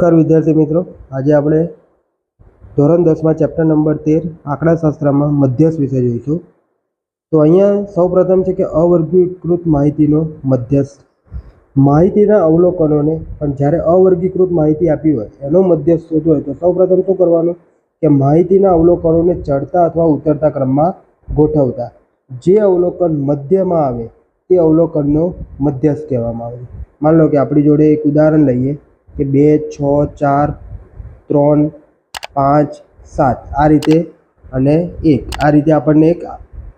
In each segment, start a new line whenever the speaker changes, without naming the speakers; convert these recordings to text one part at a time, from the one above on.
નમસ્કાર વિદ્યાર્થી મિત્રો. આજે આપણે ધોરણ દસમાં ચેપ્ટર નંબર તેર આંકડાશાસ્ત્રમાં મધ્યસ્થ વિશે જોઈશું. તો અહીંયા સૌપ્રથમ છે કે અવર્ગીકૃત માહિતીનો મધ્યસ્થ માહિતીના અવલોકનોને પણ જ્યારે અવર્ગીકૃત માહિતી આપી હોય, એનો મધ્યસ્થ શોધવો હોય, તો સૌપ્રથમ શું કરવાનું? કે માહિતીના અવલોકનોને ચડતા અથવા ઉતરતા ક્રમમાં ગોઠવતા. જે અવલોકન મધ્યમાં આવે, તે અવલોકનનો મધ્યસ્થ કહેવામાં આવે માની લો કે આપણી જોડે એક ઉદાહરણ લઈએ. કે બે, છ, ચાર, ત્રણ, પાંચ, સાત. આ રીતે અને એક. આ રીતે આપણને એક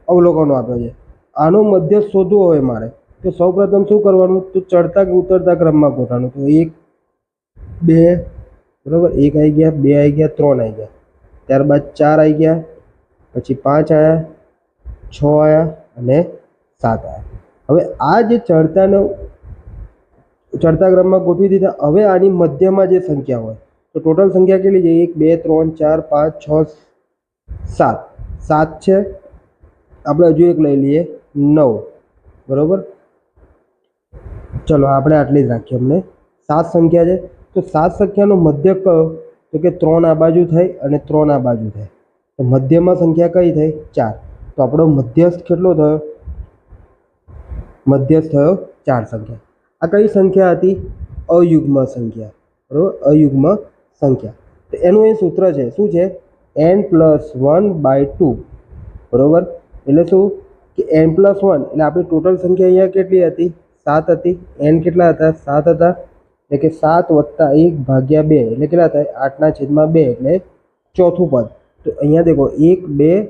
અવલોકનો આપ્યો છે. આનો મધ્ય શોધવો હોય મારે, તો સૌપ્રથમ શું કરવાનું? તો ચડતા કે ઉતરતા ક્રમમાં ગોઠવાનું તો એક, બે, બરાબર? એક આવી ગયા, બે આવી ગયા, ત્રણ આવી ગયા. ત્યારબાદ ચાર આવી ગયા, પછી પાંચ આવ્યા છ આવ્યા અને સાત આવ્યા હવે આ જે ચડતાનો ચડતા ક્રમમાં ગોઠવી દીધા. હવે આની મધ્યમાં જે સંખ્યા હોય, તો ટોટલ સંખ્યા કેટલી છે? એક, બે, ત્રણ, ચાર, પાંચ, છ, સાત. સાત છે. આપણે હજુ એક લઈ લઈએ. નવ. બરાબર? ચલો, આપણે આટલી જ રાખીએ અમને. સાત સંખ્યા છે. તો સાત સંખ્યાનો મધ્ય કયો? તો કે ત્રણ આ બાજુ થાય અને ત્રણ આ બાજુ થાય તો મધ્યમાં સંખ્યા કઈ થઈ? ચાર. તો આપણો મધ્યસ્થ કેટલો થયો? મધ્યસ્થ થયો ચાર સંખ્યા. આ કઈ સંખ્યા હતી? અયુગ્મ સંખ્યા. બરાબર? અયુગ્મ સંખ્યા. તો એનું એ સૂત્ર છે. શું છે? N plus one by two બરાબર? એટલે શું? કે એન પ્લસ વન એટલે આપણી ટોટલ સંખ્યા અહીંયા કેટલી હતી? સાત હતી. એન કેટલા હતા? સાત હતા. એટલે કે સાત વત્તા એક ભાગ્યા બે. એટલે કેટલા થાય? આઠના છેદમાં બે. એટલે ચોથું પદ. તો અહીંયા દેખો, એક, બે,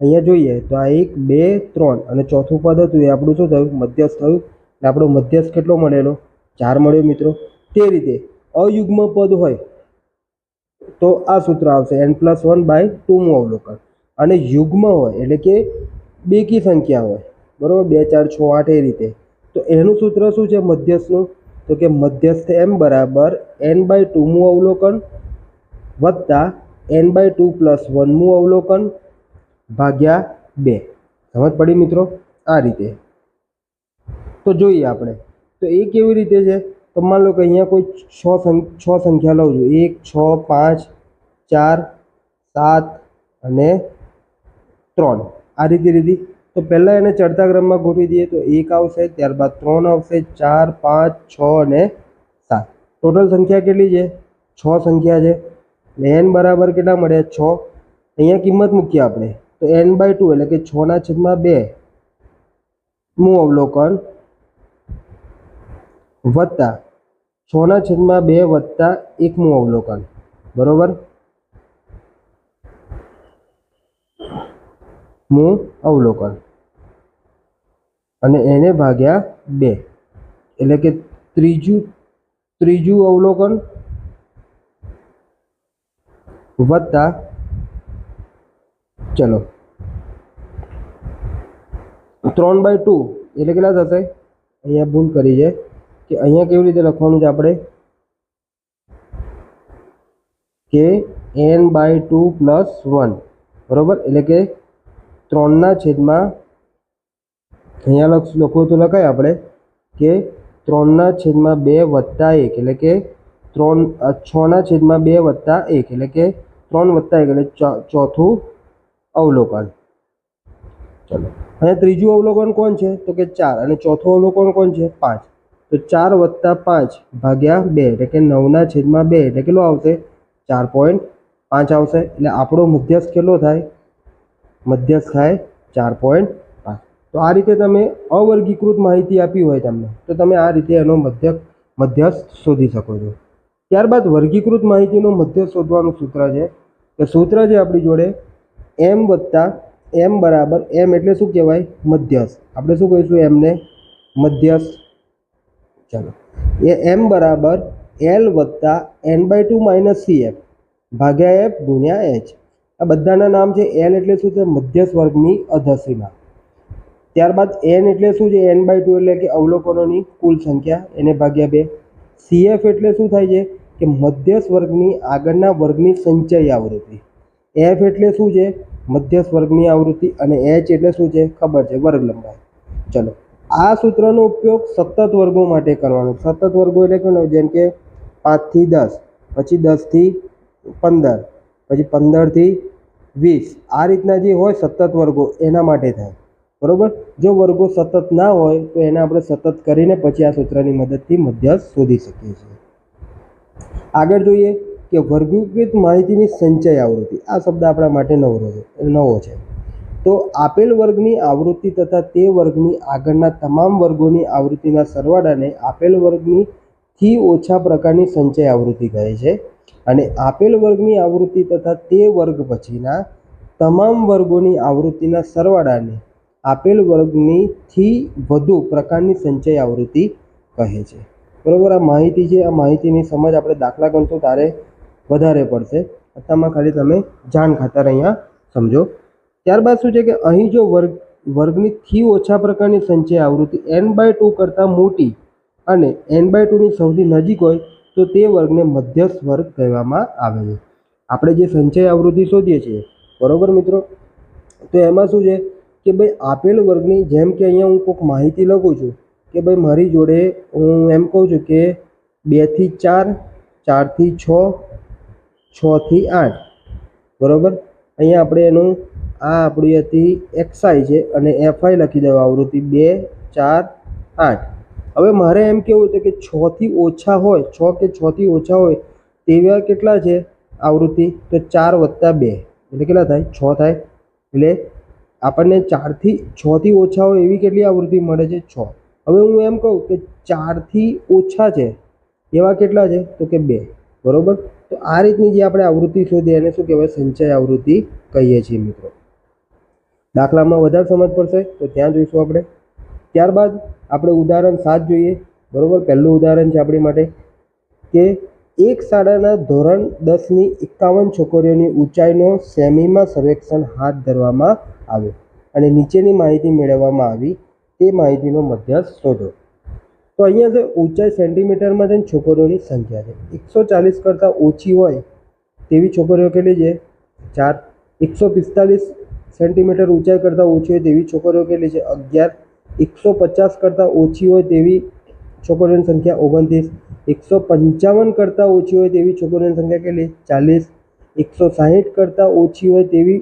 અહીંયા જોઈએ તો આ એક, બે, ત્રણ. અને ચોથું પદ હતું એ આપણું શું થયું? મધ્યસ્થ થયું. આપણો મધ્યસ્થ કેટલો મળેલો? ચાર મળ્યો મિત્રો. તે રીતે અયુગ્મ પદ હોય તો આ સૂત્ર આવશે એન પ્લસ વન બાય ટુનું અવલોકન. અને યુગ્મ હોય એટલે કે બેકી સંખ્યા હોય. બરાબર? બે, ચાર, છ, આઠ એ રીતે. તો એનું સૂત્ર શું છે મધ્યસ્થનું? તો કે મધ્યસ્થ એમ બરાબર એન બાય ટુનું અવલોકન વત્તા એન બાય ટુ પ્લસ વનનું અવલોકન ભાગ્યા બે. સમજ પડી મિત્રો? આ રીતે. તો જોઈએ આપણે. તો એ કેવી રીતે છે? તો માન લો કે અહીંયા કોઈ છ છ સંખ્યા લઉં છું. એક, છ, પાંચ, ચાર, સાત અને ત્રણ. આ રીતે લીધી તો પહેલાં એને ચડતા ક્રમમાં ગોઠવી દઈએ તો એક આવશે, ત્યારબાદ ત્રણ આવશે, ચાર, પાંચ, છ અને સાત. ટોટલ સંખ્યા કેટલી છે? છ સંખ્યા છે. એન બરાબર કેટલા મળ્યા છ. અહીંયા કિંમત મૂકીએ આપણે. તો એન બાય ટુ એટલે કે છના છેદમાં બે. નું અવલોકન વત્તા છના છેદમાં બે વત્તા એકનું અવલોકન. બરોબર? મું અવલોકન. અને એને ભાગ્યા બે. એટલે કે ત્રીજું ત્રીજું અવલોકન વત્તા ચલો. ત્રણ બાય ટુ. એટલે કેટલા થશે? અહીંયા ભૂલ કરી છે. કે અહીંયા કેવી રીતે લખવાનું છે આપણે? કે N by two plus one બરાબર? એટલે કે ત્રણના છેદમાં, અહીંયા લખ, લખવું તો લખાય આપણે, કે ત્રણના છેદમાં બે વત્તા એક, એટલે કે ત્રણ છના છેદમાં બે વત્તા એક, એટલે કે ત્રણ વત્તા એક, એટલે ચોથું અવલોકન. ચલો. અને ત્રીજું અવલોકન કોણ છે? તો કે ચાર. અને ચોથું અવલોકન કોણ છે? પાંચ. તો ચાર વત્તા પાંચ ભાગ્યા બે, એટલે કે નવના છેદમાં બે, એટલે કેટલો આવશે? ચાર પોઈન્ટ પાંચ આવશે. એટલે આપણો મધ્યસ્થ કેટલો થાય? મધ્યસ્થ થાય ચાર પોઈન્ટ પાંચ. તો આ રીતે તમે અવર્ગીકૃત માહિતી આપી હોય તમને, તો તમે આ રીતે એનો મધ્ય મધ્યસ્થ શોધી શકો છો. ત્યારબાદ વર્ગીકૃત માહિતીનો મધ્યસ્થ શોધવાનું સૂત્ર છે. કે સૂત્ર છે આપણી જોડે એમ વત્તા એમ બરાબર એમ, એટલે શું કહેવાય? મધ્યસ્થ. આપણે શું કહીશું? એમને મધ્યસ્થ ચાલો. એ એમ બરાબર એલ વત્તા N by two minus C F ભાગ્યા એફ ગુણ્યા એચ. આ બધાના નામ છે એલ એટલે શું છે? મધ્યસ્થ વર્ગની અધસીમા. ત્યારબાદ એન એટલે શું છે? એન બાય ટુ એટલે કે અવલોકનોની કુલ સંખ્યા. એને ભાગ્યા બે. સીએફ એટલે શું થાય છે? કે મધ્યસ્થ વર્ગની આગળના વર્ગની સંચય આવૃત્તિ. એફ એટલે શું છે? મધ્યસ્થ વર્ગની આવૃત્તિ અને એચ એટલે શું છે? ખબર છે. વર્ગ લંબાઈ ચલો. આ સૂત્રનો ઉપયોગ સતત વર્ગો માટે કરવાનો. સતત વર્ગો એટલે કે જેમ કે પાંચથી દસ, પછી દસથી પંદર, પછી પંદરથી વીસ. આ રીતના જે હોય સતત વર્ગો એના માટે થાય. બરોબર? જો વર્ગો સતત ના હોય, તો એને આપણે સતત કરીને પછી આ સૂત્રની મદદથી મધ્યસ્થ શોધી શકીએ છીએ. આગળ જોઈએ કે વર્ગીકૃત માહિતીની સંચય આવૃત્તિ. આ શબ્દ આપણા માટે નવરો છે નવો છે. તો આપેલ વર્ગની આવૃત્તિ તથા તે વર્ગની આગળના તમામ વર્ગોની આવૃત્તિના સરવાળાને આપેલ વર્ગની થી ઓછા પ્રકારની સંચય આવૃત્તિ કહે છે. અને આપેલ વર્ગની આવૃત્તિ તથા તે વર્ગ પછીના તમામ વર્ગોની આવૃત્તિના સરવાળાને આપેલ વર્ગની થી વધુ પ્રકારની સંચય આવૃત્તિ કહે છે. બરાબર, આ માહિતી છે. આ માહિતીની સમજ આપણે દાખલા ગણશું, તારે વધારે પડશે. અત્યારમાં ખાલી તમે જાણ ખાતર અહીંયા સમજો. ત્યારબાદ શું છે કે અહીં જો વર્ગ, વર્ગની થી ઓછા પ્રકારની સંચય આવૃત્તિ એન બાય ટુ કરતાં મોટી અને એન બાય ટુની સૌથી નજીક હોય, તો તે વર્ગને મધ્યસ્થ વર્ગ કહેવામાં આવે છે. આપણે જે સંચય આવૃત્તિ શોધીએ છીએ, બરોબર મિત્રો? તો એમાં શું છે કે ભાઈ આપેલ વર્ગની જેમ કે અહીંયા હું કોઈક માહિતી લખું છું કે ભાઈ મારી જોડે હું એમ કહું છું કે બેથી ચાર ચારથી છ છથી આઠ, બરોબર? અહીંયા આપણે એનું, આ આપણી હતી એક્સઆઈ છે અને એફઆઈ લખી દેવા, આવૃત્તિ બે, ચાર, આઠ. હવે મારે એમ કેવું હતું કે છથી ઓછા હોય, છ કે છથી ઓછા હોય, તેવા કેટલા છે? આવૃત્તિ તો ચાર વત્તા બે. એટલે કેટલા થાય? છ થાય. એટલે આપણને ચારથી છથી ઓછા હોય એવી કેટલી આવૃત્તિ મળે છે? છ. હવે હું એમ કહું કે ચારથી ઓછા છે, એવા કેટલા છે? તો કે બે. બરોબર? તો આ રીતની જે આપણે આવૃત્તિ શોધીએ એને શું કહેવાય? સંચય આવૃત્તિ કહીએ છીએ મિત્રો. દાખલામાં વધારે સમજ પડશે તો ત્યાં જોઈશું આપણે. ત્યારબાદ આપણે ઉદાહરણ સાત જોઈએ. બરાબર? પહેલું ઉદાહરણ છે આપણી માટે કે એક શાળાના ધોરણ દસની એકાવન છોકરીઓની ઊંચાઈનો સેમીમાં સર્વેક્ષણ હાથ ધરવામાં આવ્યો અને નીચેની માહિતી મેળવવામાં આવી. તે માહિતીનો મધ્યસ્થ શોધો. તો અહીંયા જે ઊંચાઈ સેન્ટીમીટરમાં છે છોકરીઓની સંખ્યા છે, એકસો ચાલીસ કરતાં ઓછી હોય તેવી છોકરીઓ કેટલી છે? ચાર. એકસો પિસ્તાલીસ સેન્ટીમીટર ઊંચાઈ કરતાં ઓછી હોય તેવી છોકરીઓ કેટલી છે? અગિયાર. એકસો પચાસ કરતાં ઓછી હોય તેવી છોકરીઓની સંખ્યા ઓગણત્રીસ. એકસો પંચાવન કરતાં ઓછી હોય તેવી છોકરીઓની સંખ્યા કેટલી? ચાલીસ. એકસો સાહીઠ કરતાં ઓછી હોય તેવી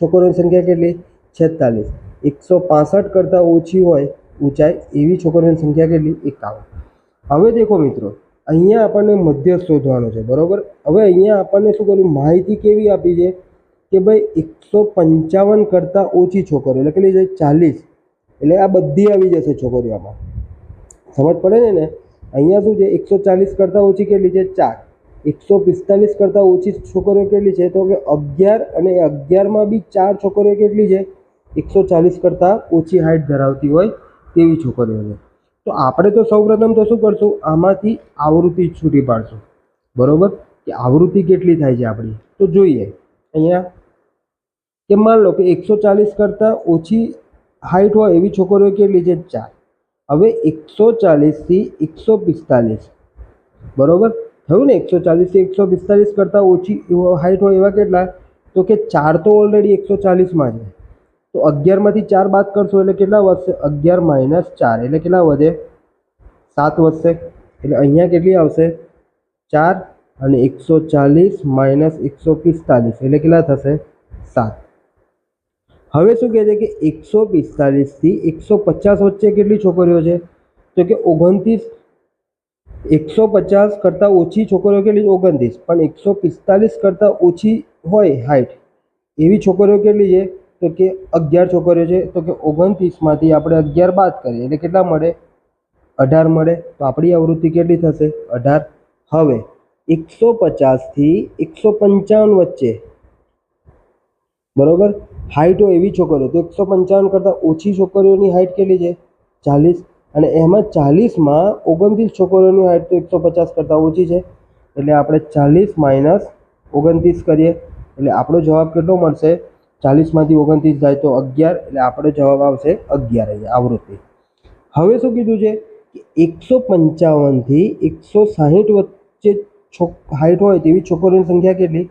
છોકરીઓની સંખ્યા કેટલી? છેતાલીસ. એકસો પાસઠ કરતાં ઓછી હોય ઊંચાઈ એવી છોકરીઓની સંખ્યા કેટલી? એકાવન. હવે દેખો મિત્રો, અહીંયા આપણને મધ્યસ્થ શોધવાનો છે, બરાબર? હવે અહીંયા આપણને શું કર્યું? માહિતી કેવી આપી છે? કે ભાઈ એકસો પંચાવન કરતાં ઓછી છોકરીઓ, એટલે કેટલી છે? ચાલીસ. એટલે આ બધી આવી જશે છોકરીઓમાં. સમજ પડે ને અહીંયા શું છે? એકસો ચાલીસ કરતાં ઓછી કેટલી છે? ચાર. એકસો પિસ્તાલીસ કરતાં ઓછી છોકરીઓ કેટલી છે? તો કે અગિયાર, અને અગિયારમાં બી ચાર છોકરીઓ કેટલી છે? એકસો ચાલીસ કરતાં ઓછી હાઇટ ધરાવતી હોય તેવી છોકરીઓને તો આપણે તો સૌપ્રથમ તો શું કરશું? આમાંથી આવૃત્તિ છૂટી પાડશું. બરોબર? કે આવૃત્તિ કેટલી થાય છે આપણી? તો જોઈએ. અહીંયા કે માન લો કે એકસો ચાલીસ કરતાં ઓછી હાઇટ હોય એવી છોકરીઓ કેટલી છે? ચાર. હવે એકસો ચાલીસથી એકસો પિસ્તાલીસ. બરોબર? થયું ને? એકસો ચાલીસથી એકસો પિસ્તાલીસ કરતાં ઓછી હાઇટ હોય એવા કેટલા? તો કે ચાર તો ઓલરેડી એકસો ચાલીસમાં છે. તો અગિયારમાંથી ચાર બાદ કરશો એટલે કેટલા વધશે? અગિયાર માઇનસ ચાર. એટલે કેટલા વધે? સાત વધશે. એટલે અહીંયા કેટલી આવશે? ચાર અને એકસો ચાલીસ માઇનસ એકસો પિસ્તાલીસ. એટલે કેટલા થશે? સાત. હવે શું કહે છે કે એકસો પિસ્તાલીસથી એકસો પચાસ વચ્ચે કેટલી છોકરીઓ છે? તો કે ઓગણત્રીસ. એકસો પચાસ કરતાં ઓછી છોકરીઓ કેટલી? ઓગણત્રીસ. પણ એકસો પિસ્તાલીસ કરતાં ઓછી હોય હાઇટ એવી છોકરીઓ કેટલી છે? તો કે અગિયાર છોકરીઓ છે, તો કે ઓગણત્રીસમાંથી આપણે અગિયાર બાદ કરીએ, એટલે કેટલા મળે? અઢાર મળે, તો આપણી આવૃત્તિ કેટલી થશે? અઢાર. હવે એકસો પચાસથી એકસો પંચાવન વચ્ચે. બરોબર? હાઇટો એવી છોકરીઓ, તો એકસો પંચાવન કરતાં ઓછી છોકરીઓની હાઇટ કેટલી છે? ચાલીસ. અને એમાં ચાલીસમાં ઓગણત્રીસ છોકરીઓની હાઇટ તો એકસો પચાસ કરતાં ઓછી છે. એટલે આપણે ચાલીસ માઇનસ ઓગણત્રીસ કરીએ. એટલે આપણો જવાબ કેટલો મળશે? ચાલીસમાંથી ઓગણત્રીસ જાય તો અગિયાર, એટલે આપણો જવાબ આવશે અગિયાર અહીંયા, આવૃત્તિ. હવે શું કીધું છે કે એકસો પંચાવનથી એકસો સાહીઠ વચ્ચે છોક હાઇટ હોય તેવી છોકરીઓની સંખ્યા કેટલી?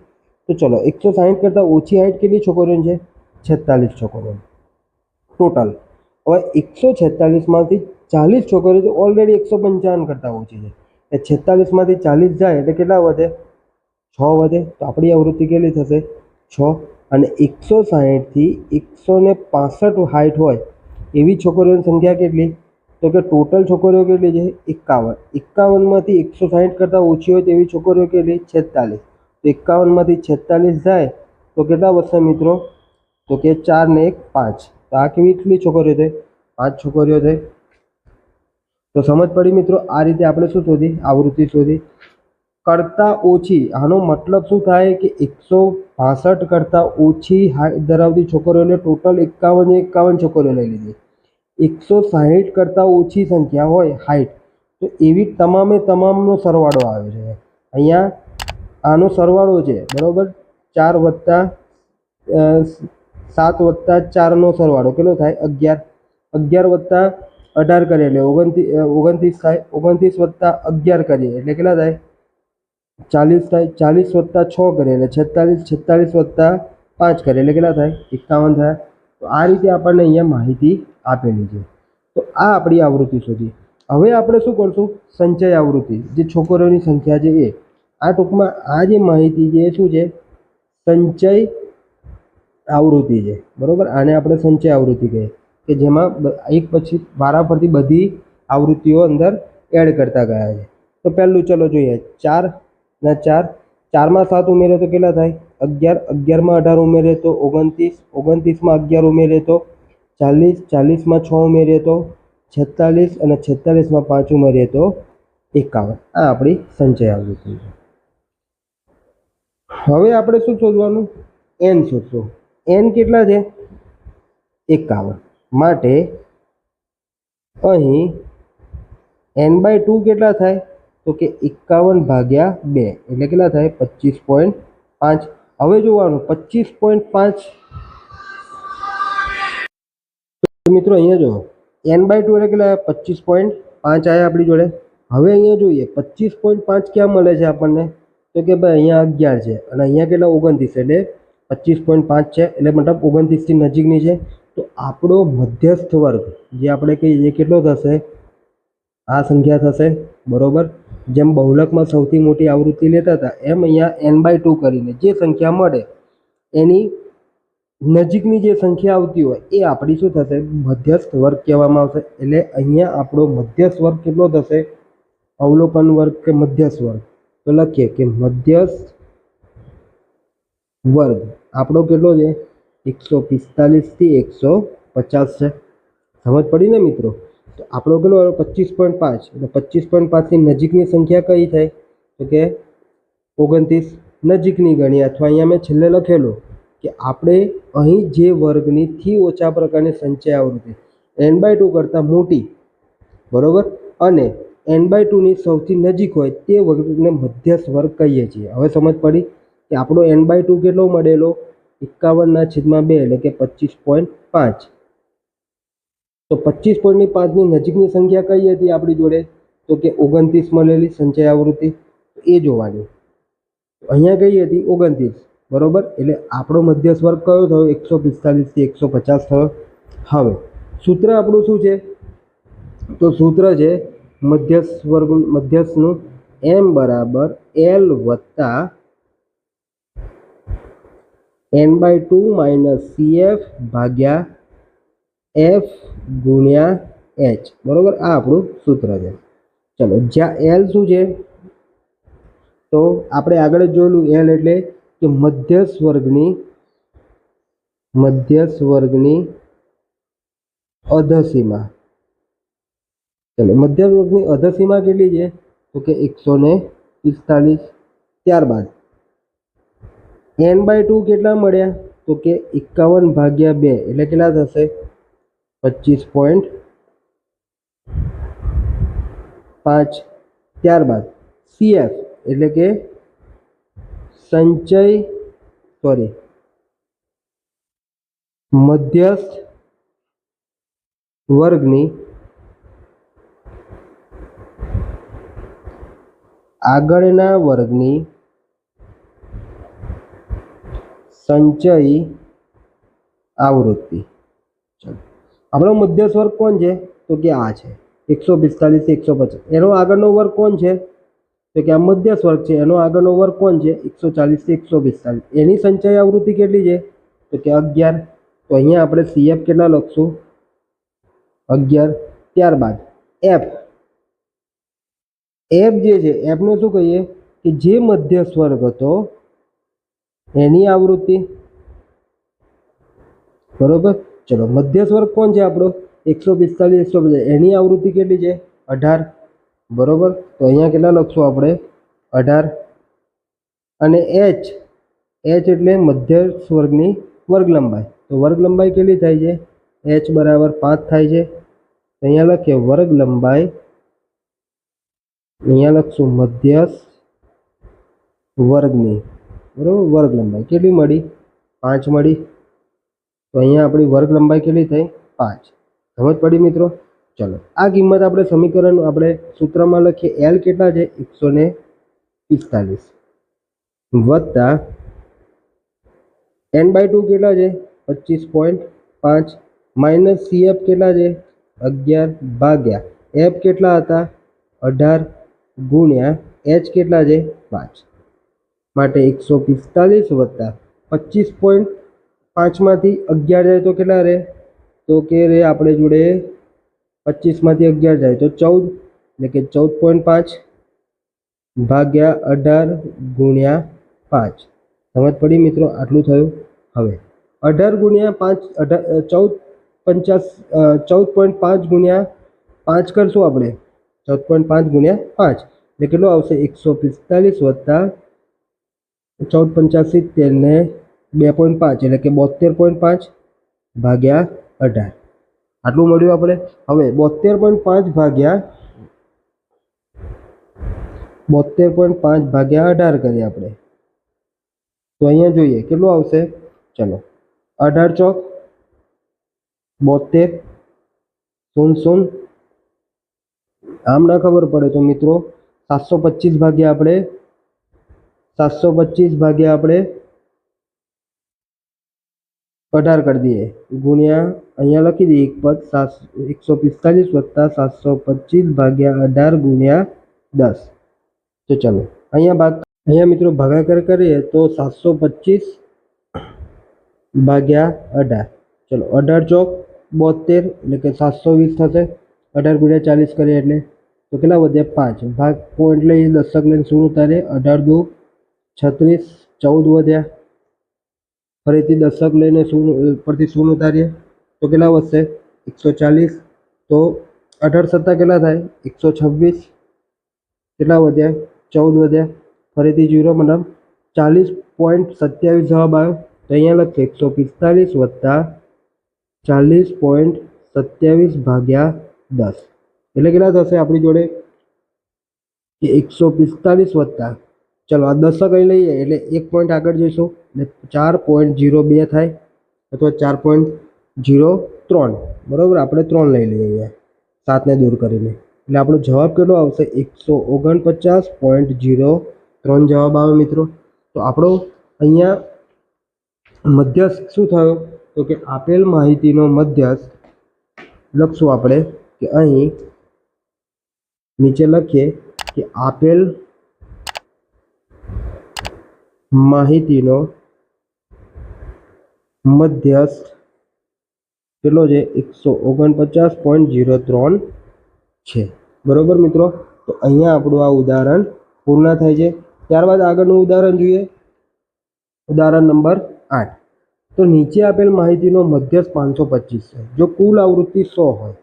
તો ચલો, એકસો સાહીઠ કરતાં ઓછી હાઇટ કેટલી છોકરીઓની છે? છેતાલીસ છોકરીઓ ટોટલ હવે એકસો છેતાલીસમાંથી ચાલીસ છોકરીઓ તો ઓલરેડી એકસો પંચાવન કરતાં ઓછી છે. એ છેતાલીસમાંથી ચાલીસ જાય એટલે કેટલા વધે? છ વધે. તો આપણી આવૃત્તિ કેટલી થશે? છ અને એકસો સાહીઠથી એકસો ને પાસઠ હાઈટ હોય, એવી છોકરીઓની સંખ્યા કેટલી? તો કે ટોટલ છોકરીઓ કેટલી છે? એકાવન. એકાવનમાંથી એકસો સાહીઠ કરતાં ઓછી હોય તેવી છોકરીઓ કેટલી? છેતાલીસ. તો એકાવનમાંથી છેતાલીસ જાય, તો કેટલા વધશે મિત્રો? તો કે ચાર ને એક પાંચ. તો આ કેવી કેટલી છોકરીઓ થઈ? પાંચ છોકરીઓ થઈ. તો સમજ પડી મિત્રો, આ રીતે આપણે શું શોધી? આવૃત્તિ શોધી. કરતાં ઓછી. આનો મતલબ શું થાય કે એકસો પાસઠ કરતાં ઓછી હાઈટ ધરાવતી છોકરીઓને ટોટલ એકાવન એકાવન છોકરીઓ લઈ લીધી. એકસો સાહીઠ કરતાં ઓછી સંખ્યા હોય હાઈટ. તો એવી તમામે તમામનો સરવાળો આવે છે. અહીંયા આનો સરવાળો છે, બરાબર? ચાર વત્તા સાત વત્તા ચારનો સરવાળો કેટલો થાય? અગિયાર. અગિયાર વત્તા અઢાર કરીએ એટલે ઓગણત્રીસ ઓગણત્રીસ થાય, ઓગણત્રીસ વત્તા અગિયાર કરીએ એટલે કેટલા થાય? ચાલીસ થાય, ચાલીસ વત્તા છ કરીએ એટલે છેતાલીસ છેતાલીસ વત્તા પાંચ કરીએ એટલે કેટલા થાય? એકાવન થાય. તો આ રીતે આપણને અહીંયા માહિતી આપેલી છે. તો આ આપણી આવૃત્તિ શોધી. હવે આપણે શું કરશું? સંચય આવૃત્તિ. જે છોકરીઓની સંખ્યા છે એ. આ ટૂંકમાં આ જે માહિતી છે એ શું છે? સંચય આવૃત્તિ છે. બરાબર? આને આપણે સંચય આવૃત્તિ કહીએ. કે જેમાં એક પછી વારા પરથી બધી આવૃત્તિઓ અંદર એડ કરતા ગયા છે. તો પહેલું ચલો જોઈએ. ચાર ના ચાર. ચારમાં સાત ઉમેરે તો કેટલા થાય? અગિયાર. અગિયારમાં અઢાર ઉમેરે તો ઓગણત્રીસ. ઓગણત્રીસમાં અગિયાર ઉમેરે તો ચાલીસ. ચાલીસમાં છ ઉમેરીએ તો છેતાલીસ અને છેતાલીસમાં પાંચ ઉમેરીએ તો એકાવન. આ આપણી સંચય આવૃત્તિ છે. હવે આપણે શું શોધવાનું? એન શોધશું. એન કેટલા છે? એકાવન. માટે અહીં એન બાય ટુ કેટલા થાય? તો કે એકાવન ભાગ્યા બે. એટલે કેટલા થાય? પચીસ પોઈન્ટ પાંચ. હવે જોવાનું, પચીસ પોઈન્ટ પાંચ. મિત્રો અહીંયા જો એન બાય ટુ એટલે કેટલા પચીસ પોઈન્ટ પાંચ આવ્યા આપણી જોડે. હવે અહીંયા જોઈએ, પચીસ પોઈન્ટ પાંચ ક્યાં મળે છે આપણને? તો કે ભાઈ અહીંયા અગિયાર છે અને અહીંયા કેટલા? ઓગણત્રીસ. એટલે પચીસ પોઈન્ટ પાંચ છે. એટલે મતલબ ઓગણત્રીસથી નજીકની છે. તો આપણો મધ્યસ્થ વર્ગ, જે આપણે કહીએ એ કેટલો થશે? આ સંખ્યા થશે, બરોબર? જેમ બહુલકમાં સૌથી મોટી આવૃત્તિ લેતા હતા, એમ અહીંયા એન બાય ટુ કરીને જે સંખ્યા મળે, એની નજીકની જે સંખ્યા આવતી હોય, એ આપણી શું થશે? મધ્યસ્થ વર્ગ કહેવામાં આવશે. એટલે અહીંયા આપણો મધ્યસ્થ વર્ગ કેટલો થશે? અવલોકન વર્ગ કે મધ્યસ્થ વર્ગ? તો લખીએ કે મધ્યસ્થ વર્ગ આપણો કેટલો છે? એકસો પિસ્તાલીસથી એકસો પચાસ છે. સમજ પડી ને મિત્રો? તો આપણો કેટલો આવ્યો પચીસ પોઈન્ટ પાંચ. એટલે પચીસ પોઈન્ટ પાંચની નજીકની સંખ્યા કઈ થાય તો કે ઓગણત્રીસ નજીકની ગણી. અથવા અહીંયા મેં છેલ્લે લખેલું કે આપણે અહીં જે વર્ગની થી ઓછા પ્રકારની સંચય આવૃત્તિ એન બાય ટુ કરતાં મોટી, બરાબર? અને એન બાય ટુની સૌથી નજીક હોય તે વર્ગને મધ્યસ્થ વર્ગ કહીએ છીએ. હવે સમજ પડી કે આપણો એન બાય ટુ કેટલો મળેલો? એકાવનના છેદમાં બે, એટલે કે પચીસ પોઈન્ટ પાંચ. તો પચીસ પોઈન્ટની પાંચની નજીકની સંખ્યા કઈ હતી આપણી જોડે? તો કે ઓગણત્રીસ મળેલી સંચય આવૃત્તિ. એ જોવાની. અહીંયા કઈ હતી? ઓગણત્રીસ. બરોબર? એટલે આપણો મધ્યસ્થ વર્ગ કયો થયો? એકસો પિસ્તાલીસથી એકસો પચાસ થયો. હવે, સૂત્ર આપણું શું છે? તો સૂત્ર છે મધ્યસ્થ વર્ગ, મધ્યસ્થનું એમ બરાબર એલ વત્તા N by two minus CF ભાગ્યા એફ ગુણ્યા એચ. બરાબર? આ આપણું સૂત્ર છે. ચલો, જ્યાં એલ શું છે? તો આપણે આગળ જોયેલું એલ એટલે કે મધ્યસ્થ વર્ગની મધ્યસ્થ વર્ગની અધસીમા. ચલો મધ્યસ્થ વર્ગની અધસીમા કેટલી છે? તો કે એકસો ને પિસ્તાલીસ. ત્યારબાદ, એન બાય ટુ કેટલા મળ્યા? તો કે એકાવન ભાગ્યા બે. એટલે કેટલા થશે? પચીસ પોઈન્ટ પાંચ ત્યારબાદ સીએફ એટલે કે સંચય સોરી મધ્યસ્થ વર્ગની આગળના વર્ગની સંચય આવૃત્તિ ચલો આપણો મધ્યસ્થ વર્ગ કોણ છે? તો કે આ છે. એકસો પિસ્તાલીસ એકસો પચાસ. એનો આગળનો વર્ગ કોણ છે? તો કે આ મધ્યસ્થ વર્ગ છે. એનો આગળનો વર્ગ કોણ છે? એકસો ચાલીસથી એકસો પિસ્તાલીસ. એની સંચય આવૃત્તિ કેટલી છે? તો કે અગિયાર. તો અહીંયા આપણે સીએફ કેટલા લખશું? અગિયાર. ત્યારબાદ એફ એફ જે છે એફને શું કહીએ? કે જે મધ્યસ્થ વર્ગ હતો, એની આવૃત્તિ. બરોબર? ચલો, મધ્યસ્થ વર્ગ કોણ છે આપણો? એકસો પિસ્તાલીસ, એકસો એની આવૃત્તિ કેટલી છે? અઢાર. બરોબર? તો અહીંયા કેટલા લખશું આપણે? અઢાર. અને એચ. એચ એટલે મધ્યસ્થ વર્ગની વર્ગ લંબાઈ તો વર્ગ લંબાઈ કેટલી થાય છે? એચ બરાબર પાંચ થાય છે. અહીંયા લખીએ વર્ગ લંબાઈ અહીંયા લખશું મધ્યસ્થ વર્ગની. બરોબર? વર્ગ લંબાઈ કેટલી મળી? પાંચ મળી. તો અહીંયા આપણી વર્ગ લંબાઈ કેટલી થઈ? પાંચ. સમજ પડી મિત્રો? ચલો. આ કિંમત આપણે સમીકરણ આપણે સૂત્રમાં લખીએ. એલ કેટલા છે? એકસો ને પિસ્તાલીસ. વત્તા એન બાય ટુ કેટલા છે? પચીસ પોઈન્ટ પાંચ. માઇનસ સીએફ કેટલા છે? અગિયાર ભાગ્યા. એફ કેટલા હતા? અઢાર ગુણ્યા એચ કેટલા છે? પાંચ. માટે એકસો પિસ્તાલીસ વત્તા પચીસ પોઈન્ટ પાંચમાંથી અગિયાર જાય તો કેટલા રહે? તો કે રે આપણે જોડે પચીસમાંથી અગિયાર જાય તો ચૌદ, એટલે કે ચૌદ પોઈન્ટ પાંચ ભાગ્યા અઢાર ગુણ્યા પાંચ. સમજ પડી મિત્રો? આટલું થયું. હવે અઢાર ગુણ્યા પાંચ અઢાર ચૌદ પંચાસ ચૌદ પોઈન્ટ પાંચ ગુણ્યા પાંચ કરશું આપણે. ચૌદ પોઈન્ટ પાંચ ગુણ્યા પાંચ. એટલે કેટલો આવશે? એકસો પિસ્તાલીસ વત્તા ચૌદ પંચ્યાસી તેરને બે પોઈન્ટ પાંચ એટલે કે બોતેર પોઈન્ટ પાંચ ભાગ્યા અઢાર. આટલું મળ્યું આપણે? હવે બોતેર પોઈન્ટ પાંચ ભાગ્યા બોતેર પોઈન્ટ પાંચ ભાગ્યા અઢાર કરીએ આપણે. તો અહીંયા જોઈએ, કેટલું આવશે? ચલો, અઢાર ચોક બોતેર શૂન્ય શૂન્ય. આમ ના ખબર પડે તો મિત્રો, સાતસો પચીસ ભાગ્યા આપણે, સાતસો પચીસ ભાગ્યા આપણે અઢાર કરી દઈએ ગુણ્યા અહીંયા લખી દઈએ એક પદ સાત એકસો પિસ્તાલીસ વત્તા સાતસો પચીસ ભાગ્યા અઢાર ગુણ્યા દસ તો ચલો અહીંયા ભાગ અહીંયા મિત્રો ભાગાકાર કરીએ તો સાતસો પચીસ ભાગ્યા અઢાર ચલો અઢાર ચોક બોતેર એટલે કે સાતસો વીસ થશે અઢાર ગુણ્યા ચાલીસ કરીએ એટલે તો કેટલા વધ્યા પાંચ ભાગ પોઈન્ટ લઈ દશક લઈને શું ઉતારે અઢાર દુ છત્રીસ ચૌદ વધ્યા ફરીથી દશક લઈને શું, પરથી શું ઉતારીએ? તો કેટલા વધશે? એકસો ચાલીસ. તો અઢાર સત્તા કેટલા થાય? એકસો છવ્વીસ. કેટલા વધ્યા? ચૌદ વધ્યા. ફરીથી જીરો, મતલબ ચાલીસ પોઈન્ટ સત્યાવીસ જવાબ આવ્યો. તો અહીંયા લખીએ, એકસો પિસ્તાલીસ વત્તા ચાલીસ પોઈન્ટ સત્યાવીસ ભાગ્યા દસ. એટલે કેટલા થશે આપણી જોડે? કે એકસો પિસ્તાલીસ વત્તા. ચલો, આ દશક અહીં લઈએ, એટલે એક પોઈન્ટ આગળ જઈશું. એટલે ચાર પોઈન્ટ જીરો બે થાય અથવા ચાર પોઈન્ટ જીરો ત્રણ. બરાબર? આપણે ત્રણ લઈ લઈએ અહીંયા. સાતને દૂર કરીને. એટલે આપણો જવાબ કેટલો આવશે? એકસો ઓગણપચાસ પોઈન્ટ જીરો ત્રણ જવાબ આવે મિત્રો. તો આપણો અહીંયા મધ્યસ્થ શું થયો? તો કે આપેલ માહિતીનો મધ્યસ્થ લખશું આપણે કે અહીં નીચે લખીએ કે આપેલ માહિતીનો મધ્યસ્થ, કેટલો છે? એકસો ઓગણપચાસ પોઈન્ટ જીરો ત્રણ છે. બરોબર મિત્રો? તો અહીંયા આપણું આ ઉદાહરણ પૂર્ણ થાય છે. ત્યારબાદ આગળનું ઉદાહરણ જોઈએ. ઉદાહરણ નંબર આઠ. તો નીચે આપેલ માહિતીનો મધ્યસ્થ પાંચસો પચીસ છે. જો કુલ આવૃત્તિ સો હોય,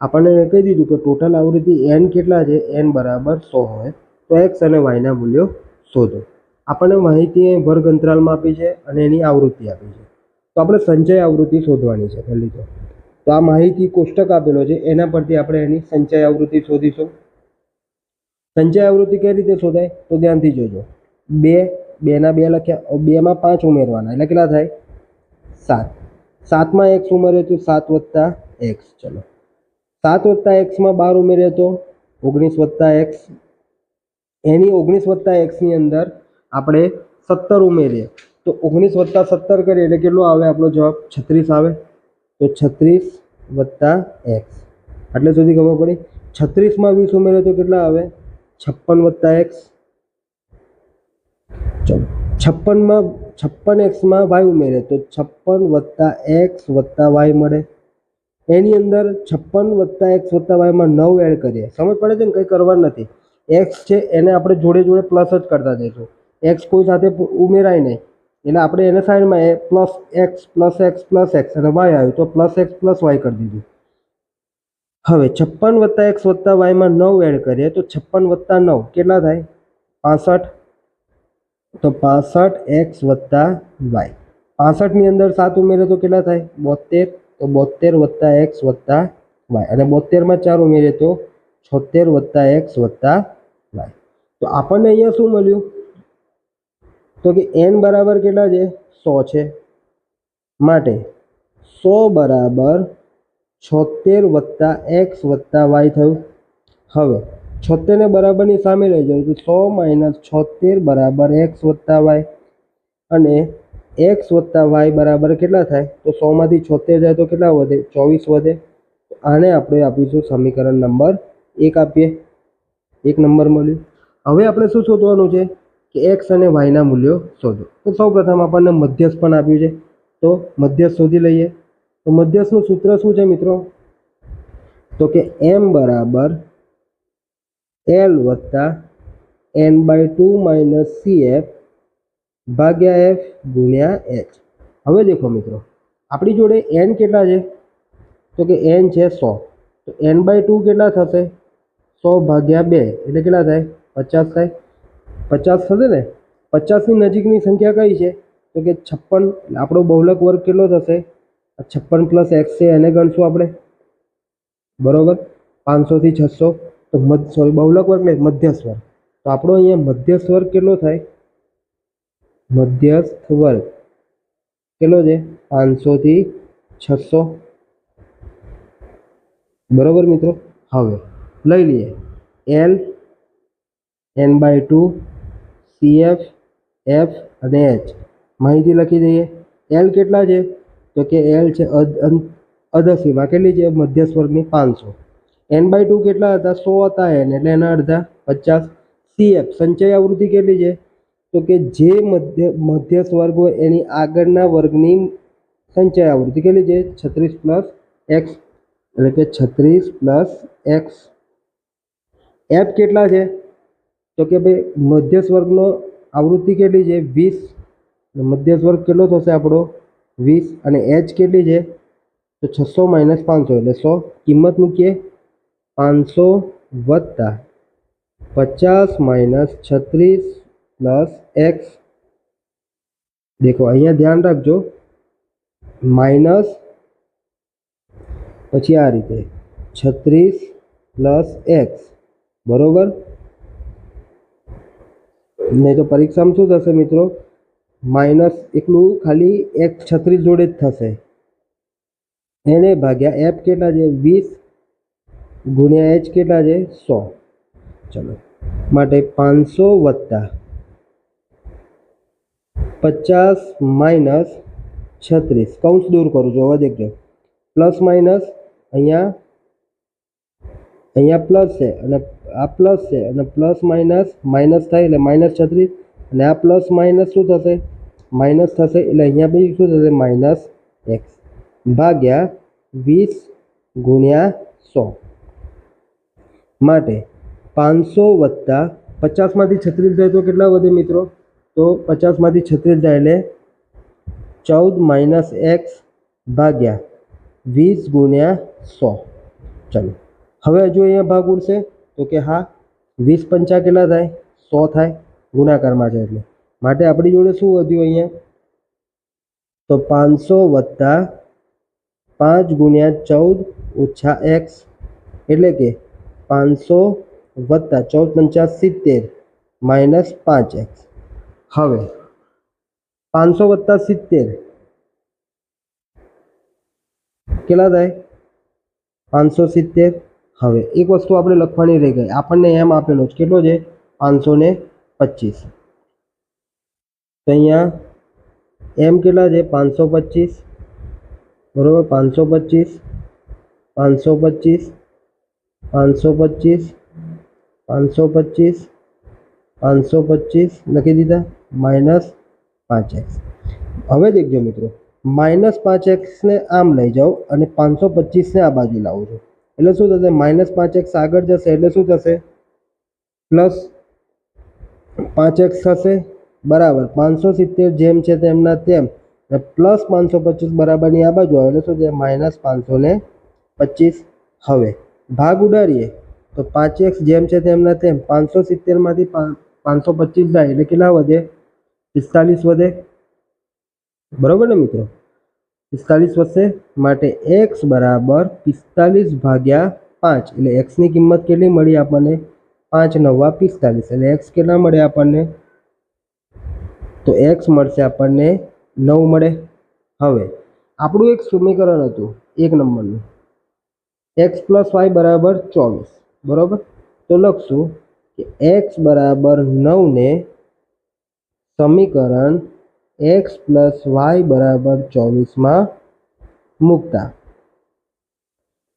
આપણને કહી દીધું કે ટોટલ આવૃત્તિ એન કેટલા છે? એન બરાબર સો હોય. તો એક્સ અને વાયના મૂલ્યો શોધો. આપણને માહિતી વર્ગ અંતરાલમાં આપી છે અને એની આવૃત્તિ આપી છે. તો આપણે સંચય આવૃત્તિ શોધવાની છે, પહેલી તો. તો આ માહિતી કોષ્ટક આપેલો છે, એના પરથી આપણે એની સંચય આવૃત્તિ શોધીશું. સંચય આવૃત્તિ કઈ રીતે શોધાય? તો ધ્યાનથી જોજો. બે, બેના બે લખ્યા બેમાં પાંચ ઉમેરવાના, એટલે કેટલા થાય? સાત. સાતમાં એક્સ ઉમેર્યો તો સાત વત્તા એક્સ, ચલો. સાત વત્તા એક્સમાં બાર ઉમેર્યો તો ઓગણીસ વત્તા એક્સ. એની ઓગણીસ વત્તા એક્સની અંદર આપણે સત્તર ઉમેરીએ. તો ઓગણીસ વત્તા સત્તર કરીએ એટલે કેટલો આવે? આપણો જવાબ છત્રીસ આવે. તો છત્રીસ વત્તા એક્સ. આટલે સુધી ખબર પડી. છત્રીસમાં વીસ ઉમેરે તો કેટલા આવે? છપ્પન વત્તા એક્સ. છપ્પનમાં, છપ્પન એક્સમાં વાય ઉમેરે તો છપ્પન વત્તા એક્સ વત્તા વાય મળે. એની અંદર છપ્પન વત્તા એક્સ વત્તા વાયમાં નવ એડ કરીએ. સમજ પડે છે ને? કંઈ કરવા નથી. એક્સ છે, એને આપણે જોડે જોડે પ્લસ જ કરતા જઈશું. એક્સ કોઈ સાથે ઉમેરાય નહીં. એટલે આપણે એને સાઈડમાં A plus X plus X plus X અને વાય આવ્યું, તો પ્લસ એક્સ પ્લસ વાય કરી દીધું. હવે છપ્પન વત્તા એક્સ વત્તા વાયમાં નવ એડ કરીએ, તો છપ્પન વત્તા નવ કેટલા થાય? પાસઠ. તો પાસઠ એક્સ વત્તા વાય પાસઠની અંદર સાત ઉમેરે તો કેટલા થાય? બોતેર. તો બોતેર વત્તા એક્સ વત્તા વાય અને બોતેરમાં ચાર ઉમેરીએ તો છોતેર વત્તા એક્સ વત્તા વાય તો આપણને અહીંયા શું મળ્યું? તો કે એન બરાબર કેટલા છે? સો છે. માટે સો બરાબર છોતેર વત્તા એક્સ વત્તા વાય થયું. હવે છોતેરને બરાબરની સામે લઈ જવું તો સો માઇનસ છોતેર બરાબર એક્સ વત્તા વાય અને એક્સ વત્તા વાય બરાબર કેટલા થાય? તો સોમાંથી છોતેર જાય તો કેટલા વધે? ચોવીસ વધે. આને આપણે આપીશું સમીકરણ નંબર એક આપીએ. એક નંબર મળ્યું. હવે આપણે શું શોધવાનું છે? કે એક્સ અને વાયના મૂલ્યો શોધો. તો સૌપ્રથમ આપણને મધ્યસ્થ પણ આપ્યું છે. તો મધ્યસ્થ શોધી લઈએ. તો મધ્યસ્થનું સૂત્ર શું છે મિત્રો? તો કે એમ બરાબર એલ વત્તા N by two minus C F ભાગ્યા એફ ગુણ્યા એચ હવે દેખો મિત્રો, આપણી જોડે એન કેટલા છે? તો કે એન છે સો. તો એન બાય ટુ કેટલા થશે? સો ભાગ્યા બે. એટલે કેટલા થાય? પચાસ થાય. પચાસ થશે ને? પચાસની નજીકની સંખ્યા કઈ છે? તો કે છપ્પન આપણો બહુલક વર્ગ કેટલો થશે? છપ્પન પ્લસ એક્સ છે, એને ગણશું આપણે. બરોબર? પાંચસોથી છસો. તો મધ, સોરી, બહુલક વર્ગ નહીં, મધ્યસ્થ વર્ગ. તો આપણો અહીંયા મધ્યસ્થ વર્ગ કેટલો થાય? મધ્યસ્થ વર્ગ. કેટલો છે? પાંચસોથી છસો. બરોબર મિત્રો? હવે લઈ લઈએ. L N by two C F અને એચ માહિતી લખી દઈએ. એલ કેટલા છે? તો કે એલ છે અધ અધસીમાં. કેટલી છે? મધ્ય સ્વર્ગની પાંચસો. એન બાય ટુ કેટલા હતા? સો હતા એન એટલે એના અડધા પચાસ. સી એફ સંચય આવૃત્તિ કેટલી છે? તો કે જે મધ્ય મધ્ય વર્ગ હોય એની આગળના વર્ગની સંચય આવૃત્તિ કેટલી છે? છત્રીસ પ્લસ એક્સ. એટલે કે છત્રીસ પ્લસ એક્સ. એફ કેટલા છે? તો કે ભાઈ મધ્યસ્થ વર્ગનો આવૃત્તિ કેટલી છે? વીસ. મધ્યસ્થ વર્ગ કેટલો થશે આપણો? વીસ. અને એચ કેટલી છે? તો છસો માઇનસ પાંચસો. એટલે સો. કિંમત મૂકીએ. પાંચસો વત્તા પચાસ માઇનસ છત્રીસ પ્લસ એક્સ. દેખો, અહીંયા ધ્યાન રાખજો. માઇનસ પછી આ રીતે. છત્રીસ પ્લસ એક્સ. બરોબર? નહીં તો પરીક્ષામાં શું થશે મિત્રો? માઇનસ એકલું ખાલી એક છત્રીસ જોડે જ થશે. એને ભાગ્યા એફ કેટલા છે? વીસ ગુણ્યા એચ કેટલા છે? સો. ચલો, માટે પાંચસો વત્તા પચાસ માઇનસ છત્રીસ. કૌંસ દૂર કરું છું, હવે દેખજો. પ્લસ માઇનસ અહીંયા અહીંયા પ્લસ છે અને આ પ્લસ છે અને પ્લસ માઇનસ માઇનસ થાય એટલે માઇનસ છત્રીસ. અને આ પ્લસ માઇનસ શું થશે? માઇનસ થશે એટલે અહીંયા બી શું થશે? માઇનસ એક્સ ભાગ્યા વીસ ગુણ્યા સો. માટે પાંચસો વત્તા પચાસમાંથી છત્રીસ જાય તો કેટલા વધે મિત્રો? તો પચાસમાંથી છત્રીસ જાય એટલે ચૌદ માઇનસ એક્સ ભાગ્યા વીસ ગુણ્યા સો. ચલો. હવે હજુ અહીંયા ભાગ ઉડશે, તો કે હા, વીસ પંચા કેટલા થાય? સો થાય, ગુણાકારમાં છે એટલે. માટે આપણી જોડે શું વધ્યું અહીંયા? તો પાંચસો વત્તા પાંચ ગુણ્યા ચૌદ ઓછા એક્સ, એટલે કે પાંચસો વત્તા ચૌદ પંચા સિત્તેર માઇનસ પાંચ એક્સ. હવે, પાંચસો વત્તા સિત્તેર કેટલા થાય? પાંચસો સિત્તેર. હવે એક વસ્તુ આપણે લખવાની રહી ગઈ. આપણને એમ આપેલો છે, કેટલો છે? પાંચસો ને પચીસ. તો અહીંયા એમ કેટલા છે? પાંચસો પચીસ. બરાબર? પાંચસો પચીસ. પાંચસો પચીસ. પાંચસો પચીસ. પાંચસો પચીસ. પાંચસો પચીસ. લખી દીધા. માઇનસ પાંચ એક્સ. હવે દેખજો મિત્રો. માઇનસ પાંચ એક્સને આમ લઈ જાઓ અને પાંચસો પચીસને આ બાજુ લાવું છો. એટલે શું થશે? માઇનસ પાંચ એક્સ આગળ જશે એટલે શું થશે? પ્લસ પાંચ એક્સ થશે, બરાબર. પાંચસો સિત્તેર જેમ છે તેમના તેમ. અને પ્લસ પાંચસો પચીસ બરાબરની આ બાજુ આવે, એટલે શું છે માઇનસ પાંચસો ને પચીસ હવે. ભાગ ઉડાડીએ. તો પાંચ એક્સ જેમ છે તેમના તેમ. પાંચસો સિત્તેરમાંથી પાંચસો પચીસ જાય, એટલે કેટલા વધે? પિસ્તાલીસ વધે. બરાબર ને મિત્રો? પિસ્તાલીસ વધશે માટે એક્સ બરાબર પિસ્તાલીસ ભાગ્યા પાંચ. એટલે એક્સની કિંમત કેટલી મળી આપણને? પાંચ નવા પિસ્તાલીસ. એટલે એક્સ કેટલા મળે આપણને? તો એક્સ મળશે આપણને નવ મળે. હવે, આપણું એક સમીકરણ હતું, એક નંબરનું. એક્સ પ્લસ વાય બરાબર ચોવીસ. બરાબર? તો લખશું કે એક્સ બરાબર નવને સમીકરણ એક્સ પ્લસ વાય બરાબર ચોવીસમાં મૂકતા.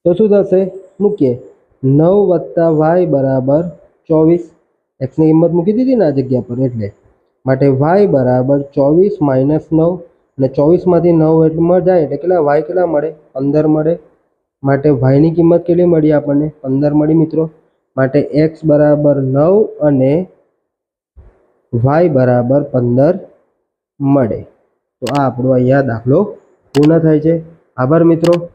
તો શું થશે? મૂકીએ. નવ વત્તા વાય બરાબર ચોવીસ. એક્સની કિંમત મૂકી દીધી ને આ જગ્યા પર એટલે. માટે વાય બરાબર ચોવીસ માઇનસ નવ. અને ચોવીસમાંથી નવ એટલે જાય. એટલે કેટલા? વાય કેટલા મળે? પંદર મળે. માટે વાયની કિંમત કેટલી મળી આપણને? પંદર મળી મિત્રો. માટે એક્સ બરાબર નવ અને વાય બરાબર પંદર મળે. તો આ આપણો અહીંયા દાખલો પૂર્ણ થાય છે. આભાર મિત્રો.